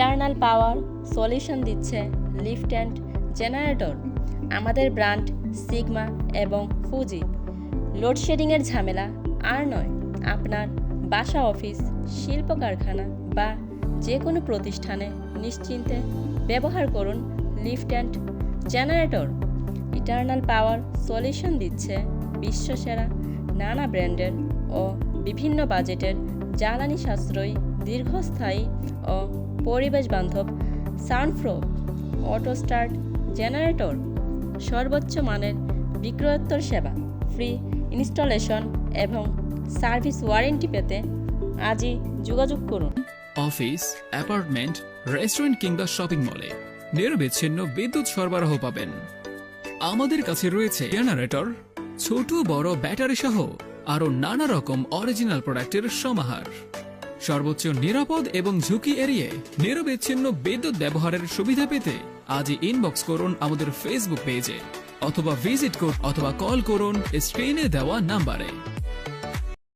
Eternal power solution দিচ্ছে lift and generator, আমাদের brand Sigma এবং ফুজি। লোডশেডিংয়ের ঝামেলা আর নয়, আপনার বাসা, অফিস শিল্প কারখানা বা যে কোনো প্রতিষ্ঠানে নিশ্চিন্তে ব্যবহার করুন lift and generator. Eternal power solution দিচ্ছে বিশ্বসেরা নানা ব্র্যান্ডের ও বিভিন্ন বাজেটের জ্বালানি সাশ্রয়ী দীর্ঘস্থায়ী ও পরিবেশ বান্ধব সাউন্ডপ্রুফ অটো স্টার্ট জেনারেটর সর্বোচ্চ মানের বিক্রয়োত্তর সেবা, ফ্রি ইনস্টলেশন এবং সার্ভিস ওয়ারেন্টি পেতে আজই যোগাযোগ করুন। অফিস, অ্যাপার্টমেন্ট, রেস্টুরেন্ট কিংবা শপিং মলে নিরবিচ্ছিন্ন বিদ্যুৎ সরবরাহ পাবেন। আমাদের কাছে রয়েছে জেনারেটর, ছোট বড় ব্যাটারি সহ আরও নানা রকম অরিজিনাল প্রোডাক্টের সমাহার। সর্বোচ্চ নিরাপদ এবং ঝুঁকি এড়িয়ে নিরবিচ্ছিন্ন বিদ্যুৎ ব্যবহারের সুবিধা পেতে আজই ইনবক্স করুন আমাদের ফেসবুক পেজে অথবা ভিজিট করুন অথবা কল করুন স্ক্রিনে দেওয়া নাম্বারে